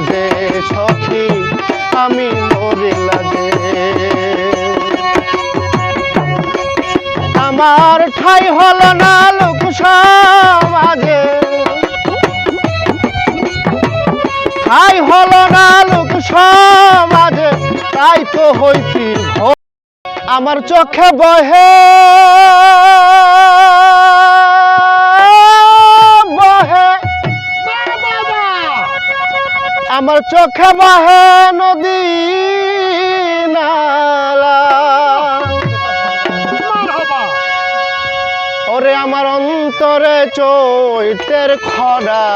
লাজে সখী, আমি মরি লাজে আমার ঠাই হল না লোক সমাজে। ঠাই হল না লোক সমাজে, তাই তো হইছি আমার চোখে বহে। আমার চোখে বহে নদী নালা। ওরে আমার অন্তরে চৈতের খরা।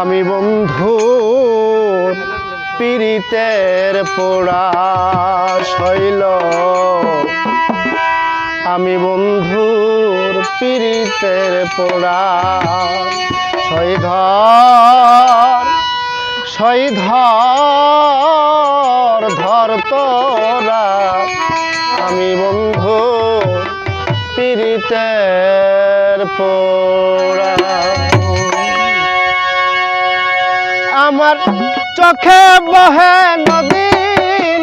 আমি বন্ধু পীড়িতের পোড়া শৈল আমি বন্ধুর পীড়িতের পোড়া শৈধর শৈধর ধর তোরা। আমি বন্ধু পীড়িতের পোড়া। আমার চোখে বহে নদী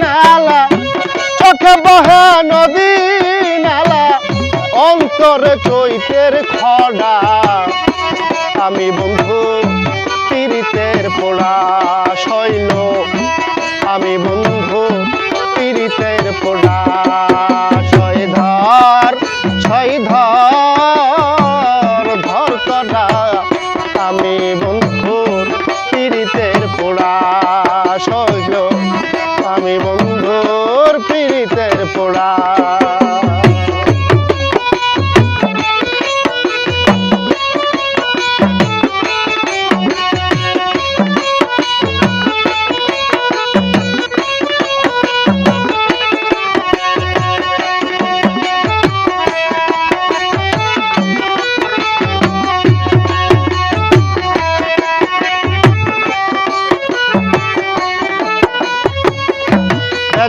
নালা, চোখে বহে নদী নালা, অন্তরে চৈতের খডা। আমি বন্ধু, পীড়িতের পোড়া শৈল আমি বন্ধু, পীড়িতের পোড়া ছয়ধর ছয়ধর ধর করা আমি বন্ধুর পীড়িতের পোড়া শৈল আমি বন্ধুর পীড়িতের পোড়া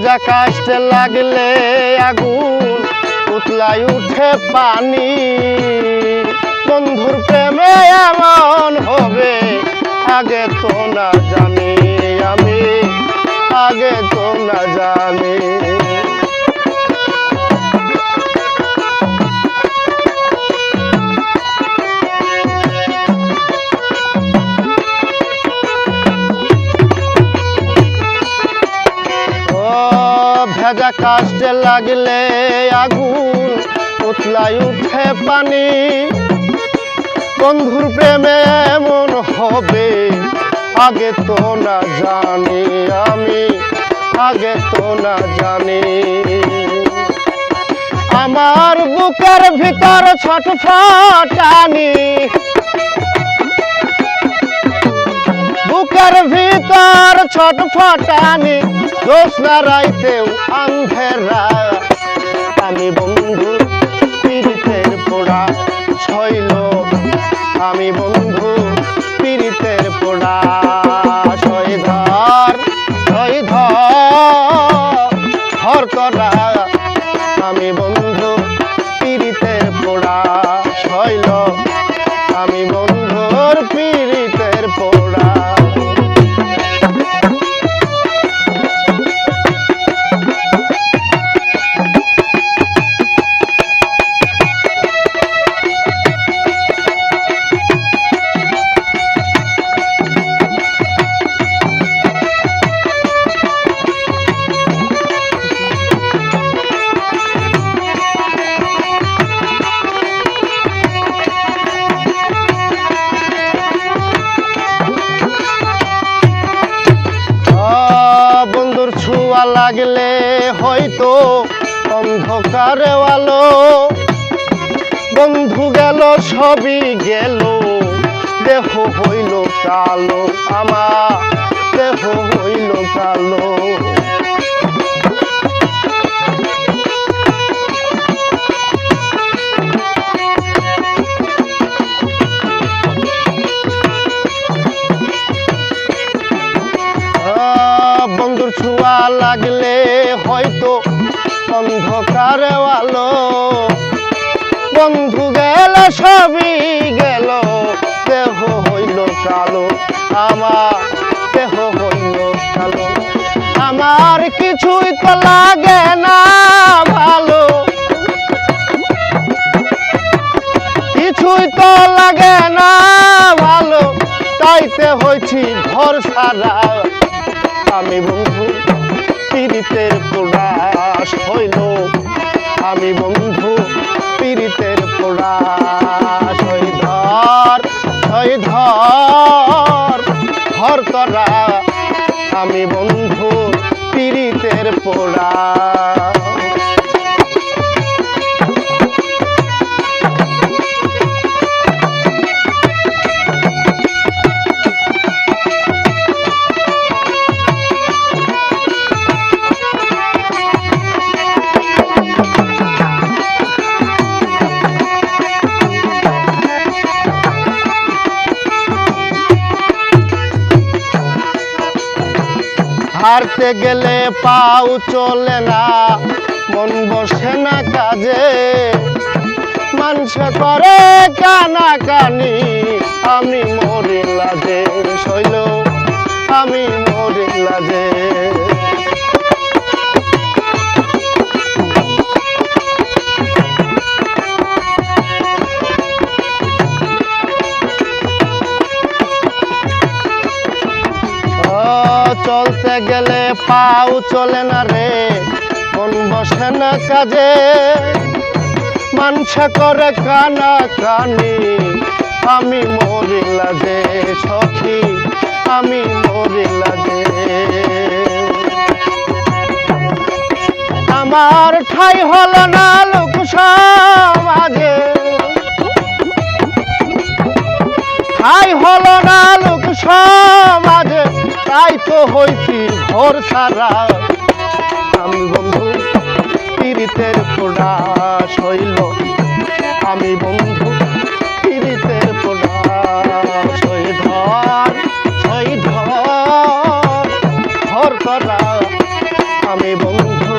ভেজা কাশতে লাগলে আগুন উতলাই উঠে পানি। বন্ধুর প্রেমে এমন হবে, আগে তো না জানি আমি, আগে তো না ভেজা কাস্টে লাগলে আগুন উতলাই উঠে পানি। বন্ধুর প্রেমে এমন হবে, আগে তো না জানি আমি, আগে তো না জানি। আমার বুকের ভিতর ছটফটানি বুকের ভিতর ছটফটানি জ্যোৎস্না রাইতেও আন্ধেরা। আমি বন্ধু, পীড়িতের পোড়া ছইল আমি বন্ধু, পীড়িতের পোড়া ছয়ধর ছয়ধর ধর করা আমি বন্ধু, পীড়িতের পোড়া ছইল আমি বন্ধুর ছুয়া লাগলে হয়তো অন্ধকারে আলো। বন্ধু গেল, সবই গেল। দেহ হইল কালো, আমার দেহ হইল কালো। সবই গেল। দেহ হইল আলো আমার দেহ হইল কালো। আমার কিছুই তো লাগে না ভালো। কিছুই তো লাগে না ভালো। তাইতে হয়েছি ঘর সারা। আমি বন্ধু, পীড়িতের প্রয়াস হইল। আমি বন্ধু, পীড়িতের প্রয়াস হই ধর হই ধর ধর তোরা। আমি বন্ধু পীড়িতের পোড়া। হারতে গেলে পাও চলে না। মন বসে না কাজে মানুষ করে কানা কানি আমি মরে লাজে গেলে পাও চলে না রে। মন বসে না কাজে মানুষ করে কানা কানি। আমি মরি লাজে সখী, আমি মরি লাজে আমার ঠাই হল না লোক সমাজে। ঠাই হল না তাই তো হইছি ঘর সারা। আমি বন্ধু, পীড়িতের প্রডাস হইল। আমি বন্ধু, পীড়িতের প্রডাস হই ধর হই ধর ধর করা আমি বন্ধু,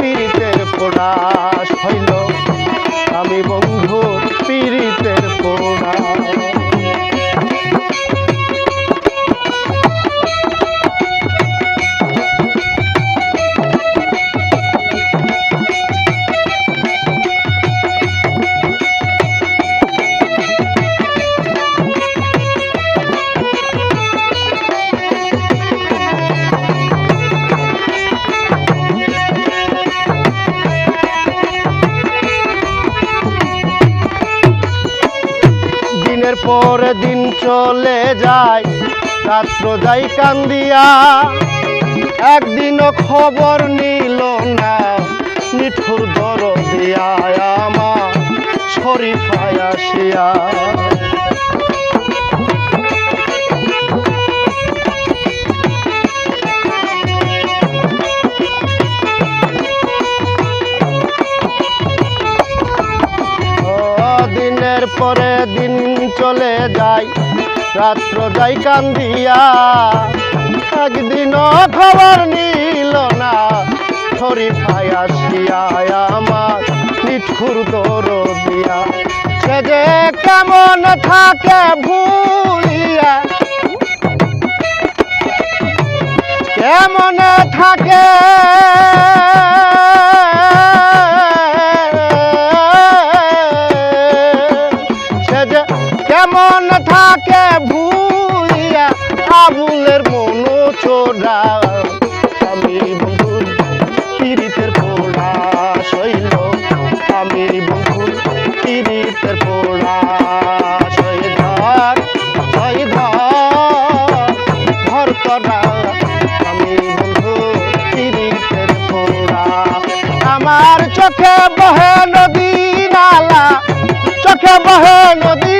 পীড়িতের প্রডাস হইল। আমি বন্ধু, পীড়িতের প্রডাস চলে যায় রাত্র যাই কান্দিয়া। একদিনও খবর নিল না, নিঠুর দর দিয়া আমার শরীফায় আসিয়া। পরে দিন চলে যায় রাত্র যাই কান্দিয়া একদিন খবর নিল না। শরীফায় আসিয়া আমার নিঠুর দৌড় দিয়া সে যে কেমন থাকে ভুলিয়া চোখে বহে নদী নালা চোখে বহে নদী